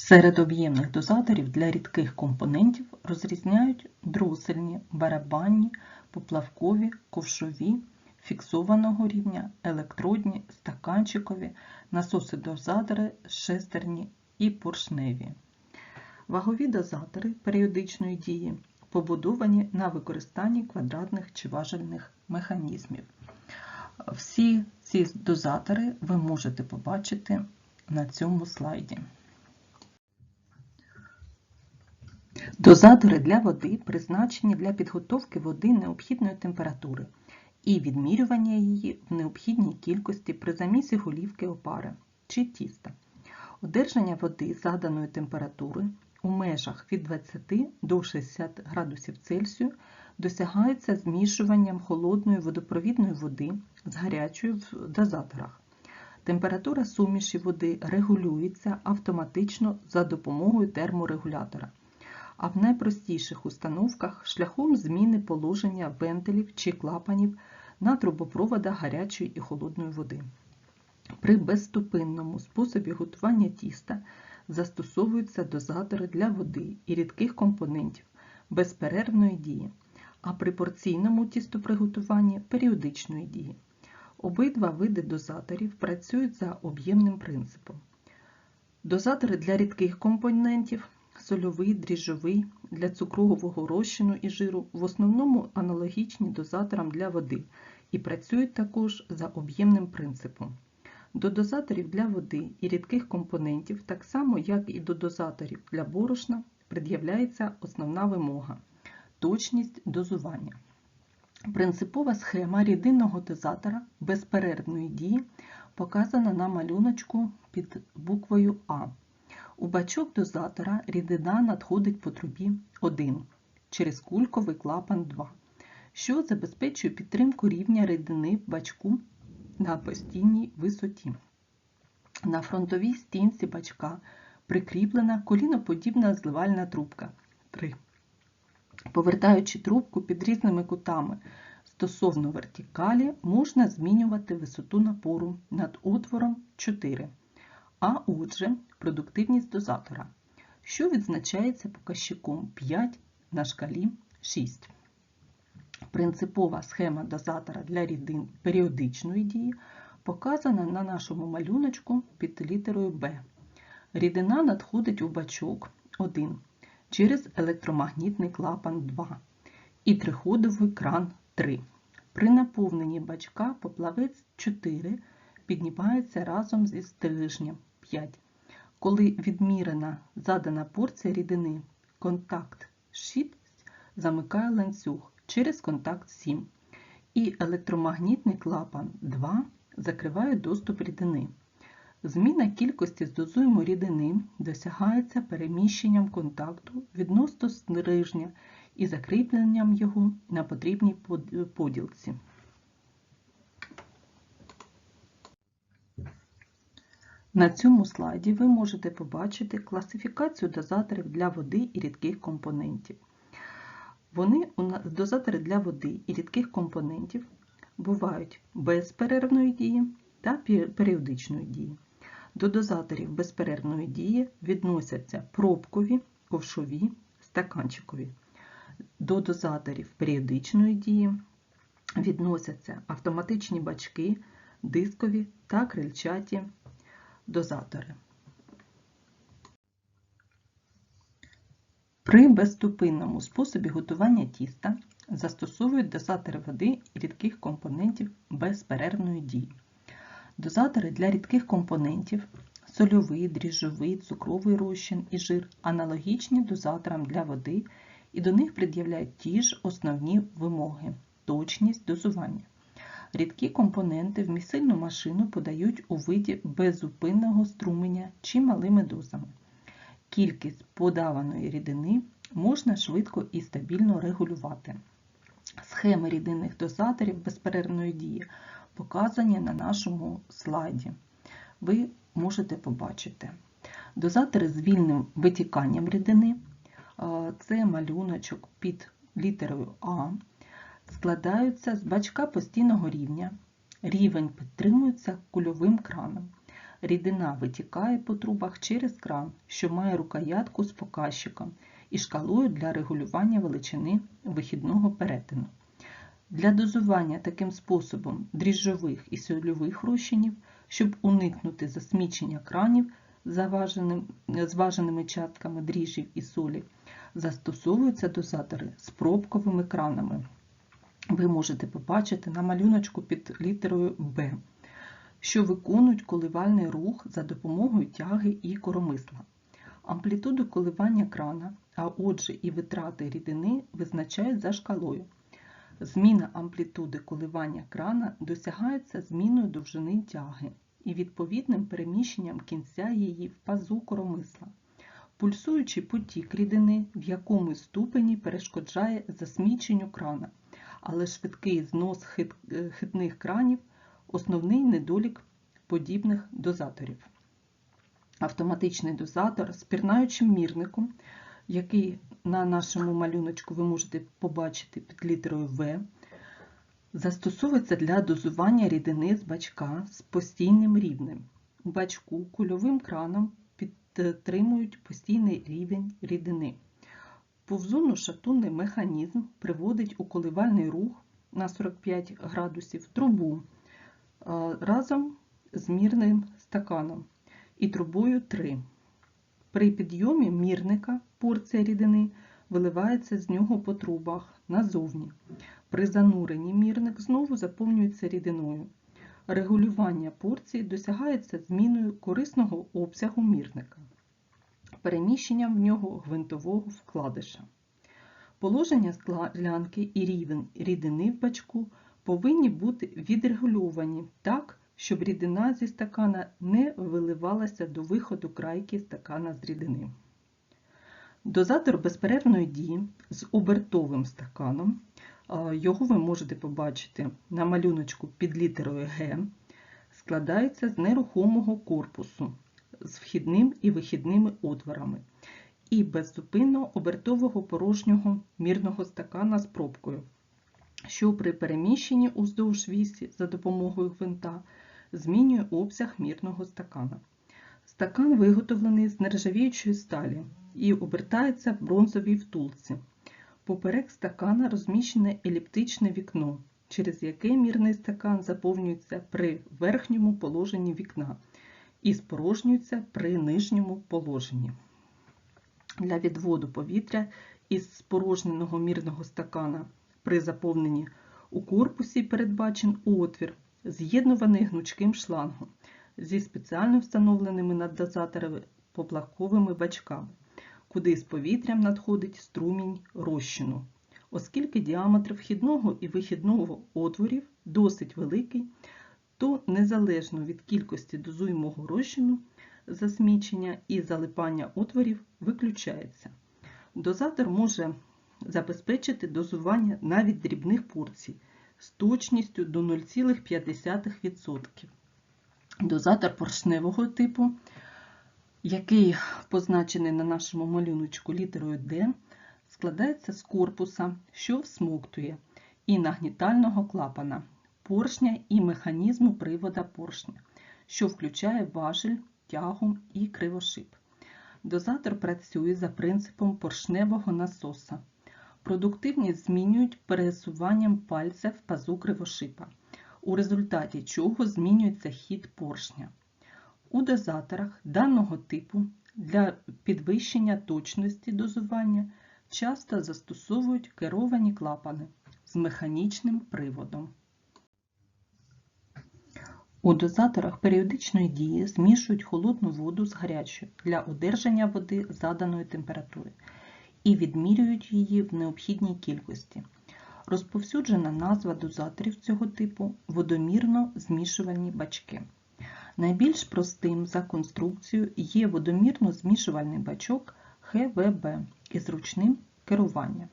Серед об'ємних дозаторів для рідких компонентів розрізняють дросельні, барабанні, поплавкові, ковшові, фіксованого рівня, електродні, стаканчикові, насоси-дозатори, шестерні і поршневі. Вагові дозатори періодичної дії побудовані на використанні квадратних чи важельних механізмів. Всі ці дозатори ви можете побачити на цьому слайді. Дозатори для води призначені для підготовки води необхідної температури і відмірювання її в необхідній кількості при замісі голівки опари чи тіста. Одержання води заданої температури у межах від 20 до 60 градусів Цельсію досягається змішуванням холодної водопровідної води з гарячою в дозаторах. Температура суміші води регулюється автоматично за допомогою терморегулятора, а в найпростіших установках шляхом зміни положення вентилів чи клапанів на трубопроводах гарячої і холодної води. При безступинному способі готування тіста застосовуються дозатори для води і рідких компонентів безперервної дії, а при порційному тістоприготуванні періодичної дії. Обидва види дозаторів працюють за об'ємним принципом. Дозатори для рідких компонентів сольовий, дріжджовий, для цукрового розчину і жиру в основному аналогічні дозаторам для води і працюють також за об'ємним принципом. До дозаторів для води і рідких компонентів, так само як і до дозаторів для борошна, пред'являється основна вимога точність дозування. Принципова схема рідинного дозатора безперервної дії показана на малюночку під буквою А. У бачок дозатора рідина надходить по трубі 1 через кульковий клапан 2, що забезпечує підтримку рівня рідини в бачку на постійній висоті. На фронтовій стінці бачка прикріплена коліноподібна зливальна трубка 3. Повертаючи трубку під різними кутами стосовно вертикалі, можна змінювати висоту напору над отвором 4, а отже, продуктивність дозатора, що відзначається показчиком 5 на шкалі 6. Принципова схема дозатора для рідин періодичної дії показана на нашому малюночку під літерою Б. Рідина надходить у бачок 1 через електромагнітний клапан 2 і триходовий кран 3. При наповненні бачка поплавець 4 піднімається разом зі стрижнем 5. Коли відмірена задана порція рідини, контакт 6 замикає ланцюг через контакт 7 і електромагнітний клапан 2 закриває доступ рідини. Зміна кількості здозуємо рідини досягається переміщенням контакту відносно стрижня і закріпленням його на потрібній поділці. На цьому слайді ви можете побачити класифікацію дозаторів для води і рідких компонентів. Вони дозатори для води і рідких компонентів бувають безперервної дії та періодичної дії. До дозаторів безперервної дії відносяться пробкові, ковшові, стаканчикові. До дозаторів періодичної дії відносяться автоматичні бачки, дискові та крильчаті дозатори. При безступинному способі готування тіста застосовують дозатори води і рідких компонентів безперервної дії. Дозатори для рідких компонентів сольовий, дріжджовий, цукровий розчин і жир аналогічні дозаторам для води і до них пред'являють ті ж основні вимоги точність дозування. Рідкі компоненти в місильну машину подають у виді беззупинного струменя чи малими дозами. Кількість подаваної рідини можна швидко і стабільно регулювати. Схеми рідинних дозаторів безперервної дії показані на нашому слайді. Ви можете побачити. Дозатори з вільним витіканням рідини це малюночок під літерою А, складаються з бачка постійного рівня. Рівень підтримується кульовим краном. рідина витікає по трубах через кран, що має рукоятку з показчиком і шкалою для регулювання величини вихідного перетину. Для дозування таким способом дріжджових і сольових розчинів, щоб уникнути засмічення кранів зваженими частками дріжджів і солі, застосовуються дозатори з пробковими кранами. Ви можете побачити на малюночку під літерою Б, що виконують коливальний рух за допомогою тяги і коромисла. Амплітуду коливання крана, а отже і витрати рідини визначають за шкалою. Зміна амплітуди коливання крана досягається зміною довжини тяги і відповідним переміщенням кінця її в пазу коромисла. Пульсуючий потік рідини в якомусь ступені перешкоджає засміченню крана, але швидкий знос хит, е, хитних кранів основний недолік подібних дозаторів. Автоматичний дозатор з пірнаючим мірником, який на нашому малюночку ви можете побачити під літерою В, застосовується для дозування рідини з бачка з постійним рівнем. У бачку кульовим краном підтримують постійний рівень рідини. Повзунно-шатунний механізм приводить у коливальний рух на 45 градусів трубу разом з мірним стаканом і трубою 3. При підйомі мірника порція рідини виливається з нього по трубах назовні. При зануренні мірник знову заповнюється рідиною. Регулювання порції досягається зміною корисного обсягу мірника, переміщенням в нього гвинтового вкладиша. Положення склянки і рівень рідини в бачку повинні бути відрегульовані так, щоб рідина зі стакана не виливалася до виходу крайки стакана з рідини. Дозатор безперервної дії з обертовим стаканом, його ви можете побачити на малюночку під літерою Г, складається з нерухомого корпусу з вхідним і вихідними отворами і беззупинно обертового порожнього мірного стакана з пробкою, що при переміщенні уздовж вісі за допомогою гвинта змінює обсяг мірного стакана. Стакан виготовлений з нержавіючої сталі і обертається в бронзовій втулці. Поперек стакана розміщене еліптичне вікно, через яке мірний стакан заповнюється при верхньому положенні вікна і спорожнюється при нижньому положенні. Для відводу повітря із спорожненого мірного стакана при заповненні у корпусі передбачен отвір, з'єднуваний гнучким шлангом зі спеціально встановленими над дозаторами поплавковими бачками, куди з повітрям надходить струмінь розчину. Оскільки діаметр вхідного і вихідного отворів досить великий, то незалежно від кількості дозуємого розчину, засмічення і залипання отворів виключається. Дозатор може забезпечити дозування навіть дрібних порцій з точністю до 0,5%. Дозатор поршневого типу, який позначений на нашому малюночку літерою D, складається з корпуса, що всмоктує, і нагнітального клапана, поршня і механізму привода поршня, що включає важель, тягу і кривошип. Дозатор працює за принципом поршневого насоса. Продуктивність змінюють пересуванням пальця в пазу кривошипа, у результаті чого змінюється хід поршня. У дозаторах даного типу для підвищення точності дозування часто застосовують керовані клапани з механічним приводом. У дозаторах періодичної дії змішують холодну воду з гарячою для одержання води заданої температури і відмірюють її в необхідній кількості. Розповсюджена назва дозаторів цього типу водомірно змішувальні бачки. Найбільш простим за конструкцією є водомірно-змішувальний бачок ХВБ із ручним керуванням.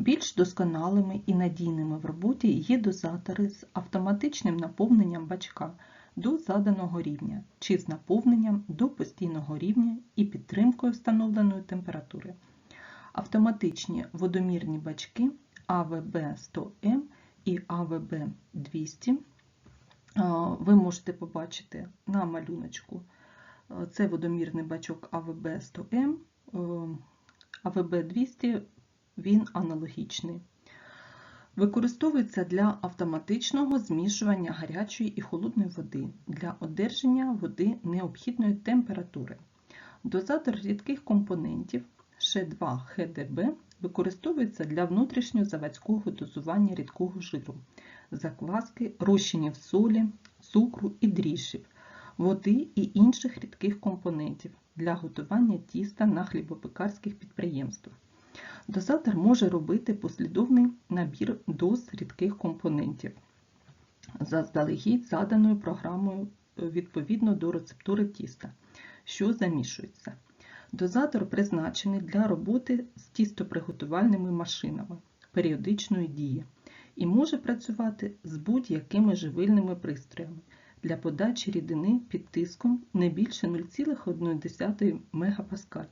Більш досконалими і надійними в роботі є дозатори з автоматичним наповненням бачка до заданого рівня чи з наповненням до постійного рівня і підтримкою встановленої температури. Автоматичні водомірні бачки АВБ 100М і АВБ 200 ви можете побачити на малюночку. Це водомірний бачок АВБ 100М, АВБ 200, він аналогічний. Використовується для автоматичного змішування гарячої і холодної води для одержання води необхідної температури. Дозатор рідких компонентів Ш2 ХДБ використовується для внутрішньозаводського дозування рідкого жиру, закваски, розчинів солі, цукру і дріжджів, води і інших рідких компонентів для готування тіста на хлібопекарських підприємствах. Дозатор може робити послідовний набір доз рідких компонентів заздалегідь заданою програмою відповідно до рецептури тіста, що замішується. Дозатор призначений для роботи з тістоприготувальними машинами періодичної дії і може працювати з будь-якими живильними пристроями для подачі рідини під тиском не більше 0,1 МПа.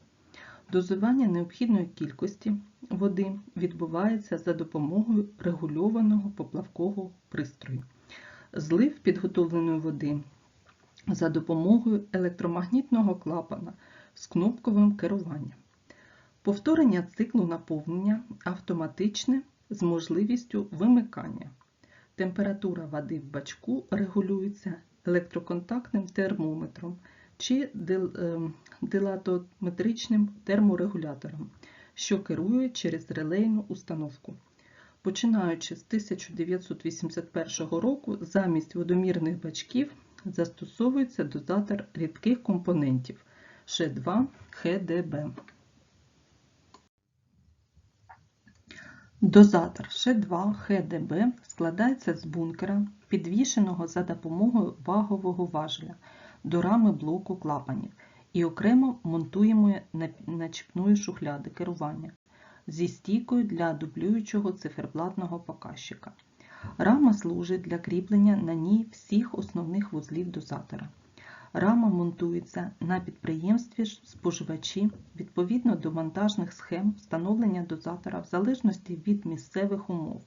Дозування необхідної кількості води відбувається за допомогою регульованого поплавкового пристрою. Злив підготовленої води за допомогою електромагнітного клапана з кнопковим керуванням. Повторення циклу наповнення автоматичне з можливістю вимикання. Температура води в бачку регулюється електроконтактним термометром чи ем, дилатометричним терморегулятором, що керує через релейну установку. Починаючи з 1981 року, замість водомірних бачків застосовується дозатор рідких компонентів Ш2 ХДБ. Дозатор Ш2 ХДБ складається з бункера, підвішеного за допомогою вагового важеля до рами блоку клапанів і окремо монтуємо начіпної шухляди керування зі стійкою для дублюючого циферблатного показчика. Рама служить для кріплення на ній всіх основних вузлів дозатора. Рама монтується на підприємстві споживачі відповідно до монтажних схем встановлення дозатора в залежності від місцевих умов.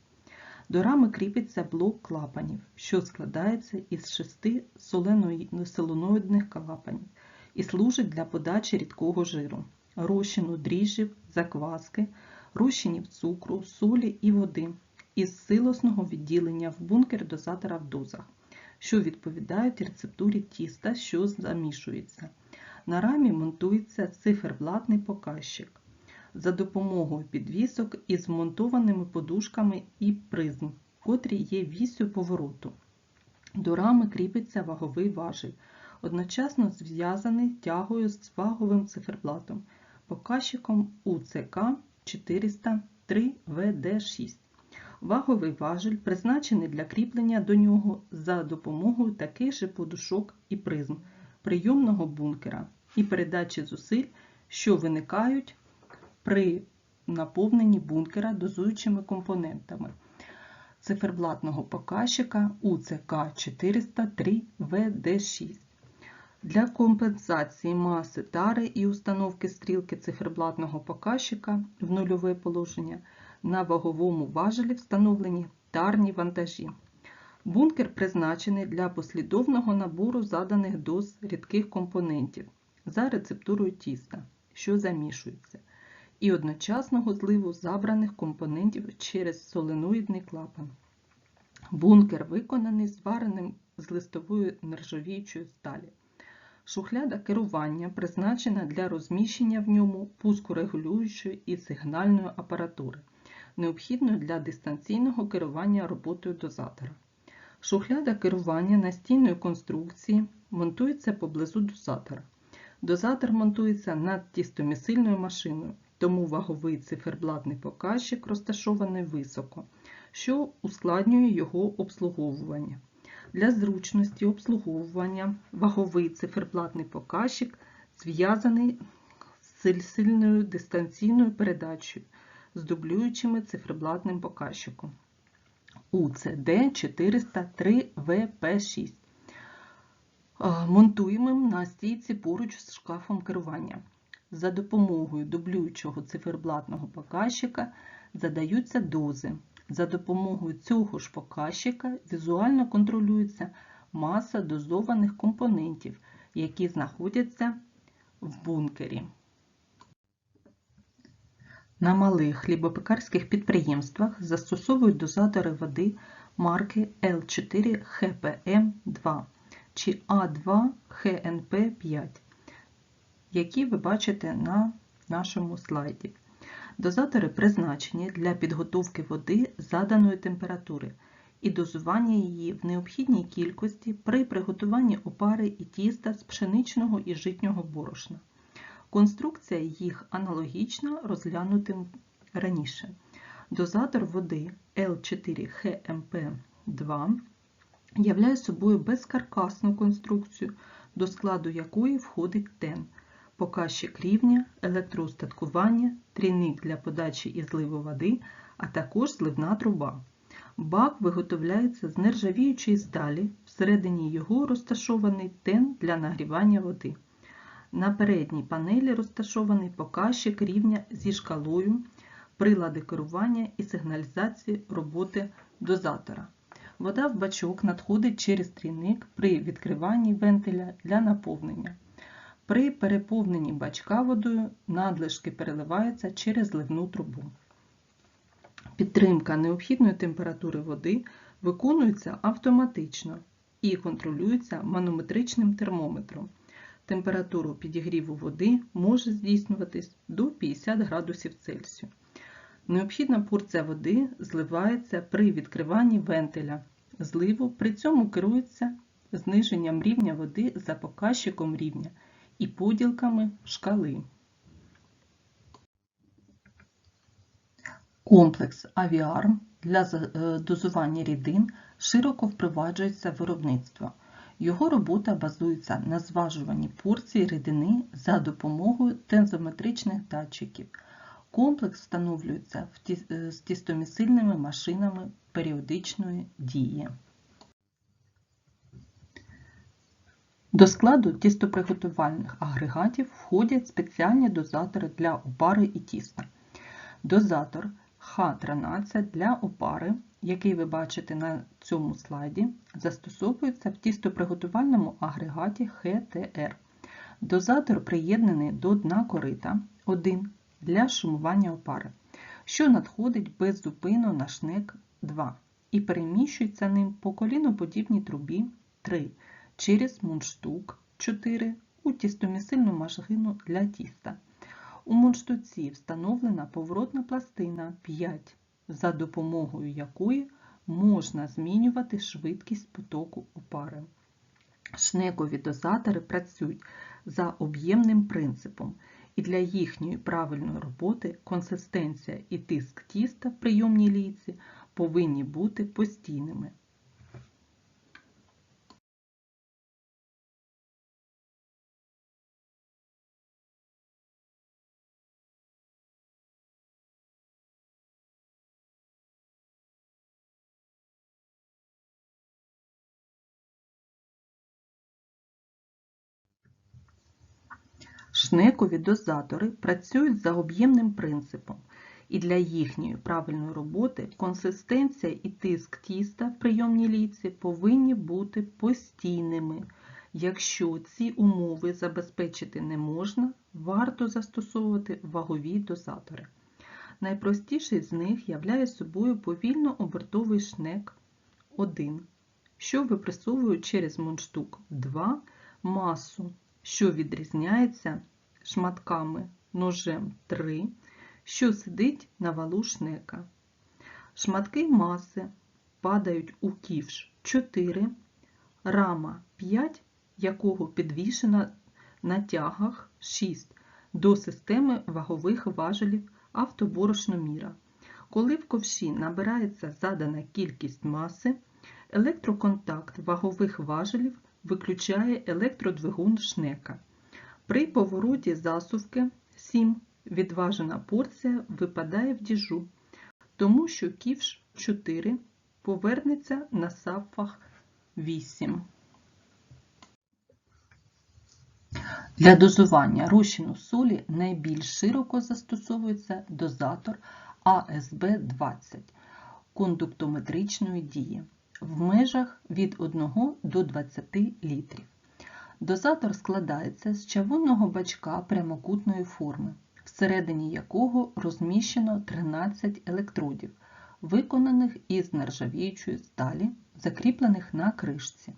До рами кріпиться блок клапанів, що складається із шести соленоїдних клапанів і служить для подачі рідкого жиру, розчину дріжджів, закваски, розчинів цукру, солі і води із силосного відділення в бункер дозатора в дозах що відповідають рецептурі тіста, що замішується. На рамі монтується циферблатний показчик за допомогою підвісок із вмонтованими подушками і призм, котрі є вісю повороту. До рами кріпиться ваговий важіль, одночасно зв'язаний тягою з ваговим циферблатом, показчиком УЦК 403 ВД6. Ваговий важель призначений для кріплення до нього за допомогою таких же подушок і призм прийомного бункера і передачі зусиль, що виникають при наповненні бункера дозуючими компонентами циферблатного показчика УЦК 403 ВД6. Для компенсації маси тари і установки стрілки циферблатного показчика в нульове положення на ваговому важелі встановлені тарні вантажі. Бункер призначений для послідовного набору заданих доз рідких компонентів за рецептурою тіста, що замішується, і одночасного зливу забраних компонентів через соленоїдний клапан. Бункер виконаний звареним з листової нержавіючої сталі. Шухляда керування призначена для розміщення в ньому пускорегулюючої і сигнальної апаратури необхідною для дистанційного керування роботою дозатора. Шухляда керування настійної конструкції монтується поблизу дозатора. Дозатор монтується над тістомісильною машиною, тому ваговий циферблатний показчик розташований високо, що ускладнює його обслуговування. Для зручності обслуговування ваговий циферблатний показчик зв'язаний з сильною дистанційною передачею з дублюючими циферблатним показчиком ucd 403 vp 6 монтуємо на стійці поруч з шкафом керування. За допомогою дублюючого циферблатного показчика задаються дози. За допомогою цього ж показчика візуально контролюється маса дозованих компонентів, які знаходяться в бункері. На малих хлібопекарських підприємствах застосовують дозатори води марки L4HPM2 чи A2HNP5, які ви бачите на нашому слайді. Дозатори призначені для підготовки води заданої температури і дозування її в необхідній кількості при приготуванні опари і тіста з пшеничного і житнього борошна. Конструкція їх аналогічна розглянутим раніше. Дозатор води L4HMP2 являє собою безкаркасну конструкцію, до складу якої входить тен, показчик рівня, електроустаткування, трійник для подачі і зливу води, а також зливна труба. Бак виготовляється з нержавіючої сталі, всередині його розташований тен для нагрівання води. На передній панелі розташований показчик рівня зі шкалою, прилади керування і сигналізації роботи дозатора. Вода в бачок надходить через трійник при відкриванні вентиля для наповнення. При переповненні бачка водою надлишки переливаються через зливну трубу. Підтримка необхідної температури води виконується автоматично і контролюється манометричним термометром. Температуру підігріву води може здійснюватись до 50 градусів Цельсію. Необхідна порція води зливається при відкриванні вентиля. Зливу при цьому керується зниженням рівня води за показчиком рівня і поділками шкали. Комплекс Авіарм для е, дозування рідин широко впроваджується в виробництво. Його робота базується на зважуванні порції рідини за допомогою тензометричних датчиків. Комплекс встановлюється з тістомісильними машинами періодичної дії. До складу тістоприготувальних агрегатів входять спеціальні дозатори для опари і тіста. Дозатор Х13 для опари, який ви бачите на цьому слайді, застосовується в тістоприготувальному агрегаті ХТР. Дозатор приєднаний до дна корита 1 для шумування опари, що надходить без на шнек 2 і переміщується ним по коліноподібній трубі 3 через мундштук 4 у тістомісильну машину для тіста. У мундштуці встановлена поворотна пластина 5, за допомогою якої можна змінювати швидкість потоку опари. Шнекові дозатори працюють за об'ємним принципом, і для їхньої правильної роботи консистенція і тиск тіста в прийомній лійці повинні бути постійними. Шнекові дозатори працюють за об'ємним принципом, і для їхньої правильної роботи консистенція і тиск тіста в прийомній лійці повинні бути постійними. Якщо ці умови забезпечити не можна, варто застосовувати вагові дозатори. Найпростіший з них являє собою повільно обертовий шнек 1, що випресовує через мундштук 2 масу що відрізняється шматками ножем 3, що сидить на валу шнека. Шматки маси падають у ківш 4, рама 5, якого підвішена на тягах 6 до системи вагових важелів автоборошноміра. Коли в ковші набирається задана кількість маси, електроконтакт вагових важелів виключає електродвигун шнека. При повороті засувки 7 відважена порція випадає в діжу, тому що ківш 4 повернеться на сапфах 8. Для дозування розчину солі найбільш широко застосовується дозатор АСБ-20 кондуктометричної дії. в межах від 1 до 20 літрів. Дозатор складається з чавунного бачка прямокутної форми, всередині якого розміщено 13 електродів, виконаних із нержавіючої сталі, закріплених на кришці.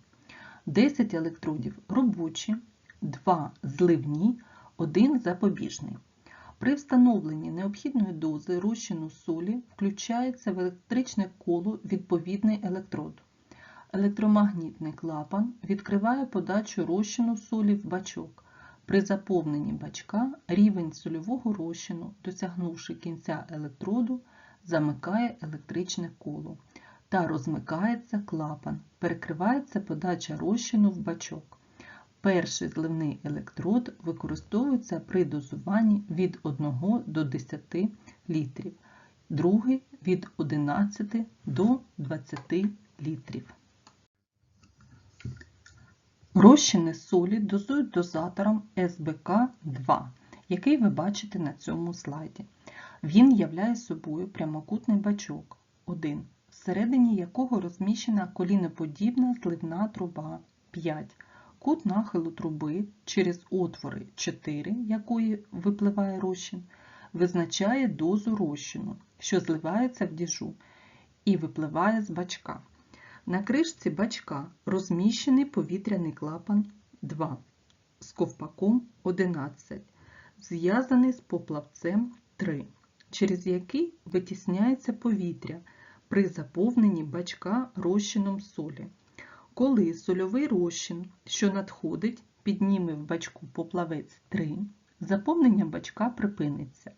10 електродів робочі, 2 зливні, 1 запобіжний. При встановленні необхідної дози розчину солі включається в електричне коло відповідний електрод. Електромагнітний клапан відкриває подачу розчину солі в бачок. При заповненні бачка рівень сольового розчину, досягнувши кінця електроду, замикає електричне коло та розмикається клапан, перекривається подача розчину в бачок. Перший зливний електрод використовується при дозуванні від 1 до 10 літрів, другий від 11 до 20 літрів. Розчини солі дозують дозатором СБК-2, який ви бачите на цьому слайді. Він являє собою прямокутний бачок 1, всередині якого розміщена коліноподібна зливна труба 5, кут нахилу труби через отвори 4, якої випливає розчин, визначає дозу розчину, що зливається в діжу і випливає з бачка. На кришці бачка розміщений повітряний клапан 2 з ковпаком 11, зв'язаний з поплавцем 3, через який витісняється повітря при заповненні бачка розчином солі. Коли сольовий розчин, що надходить, підніме в бачку поплавець 3, заповнення бачка припиниться.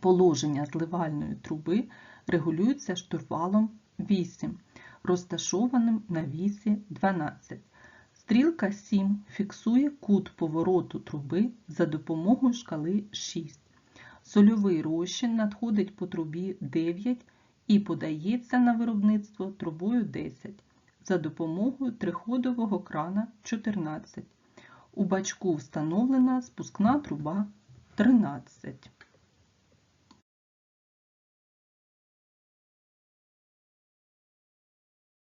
Положення зливальної труби регулюється штурвалом 8 розташованим на вісі 12. Стрілка 7 фіксує кут повороту труби за допомогою шкали 6. Сольовий розчин надходить по трубі 9 і подається на виробництво трубою 10 за допомогою триходового крана 14. У бачку встановлена спускна труба 13.